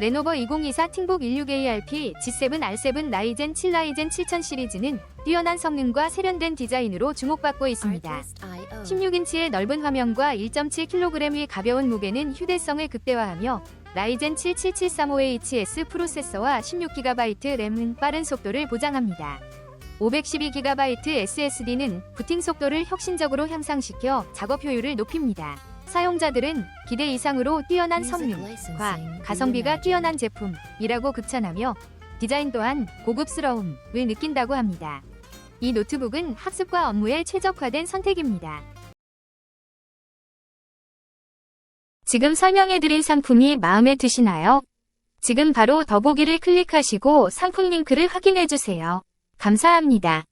레노버 2024 팅복 16ARP G7 R7 라이젠 7 라이젠 7000 시리즈는 뛰어난 성능과 세련된 디자인으로 주목받고 있습니다. 16인치의 넓은 화면과 1.7kg의 가벼운 무게는 휴대성을 극대화하며 라이젠 7 7735HS 프로세서와 16GB 램은 빠른 속도를 보장합니다. 512GB SSD는 부팅 속도를 혁신적으로 향상시켜 작업 효율을 높입니다. 사용자들은 기대 이상으로 뛰어난 성능과 가성비가 뛰어난 제품이라고 극찬하며 디자인 또한 고급스러움을 느낀다고 합니다. 이 노트북은 학습과 업무에 최적화된 선택입니다. 지금 설명해드린 상품이 마음에 드시나요? 지금 바로 더보기를 클릭하시고 상품 링크를 확인해주세요. 감사합니다.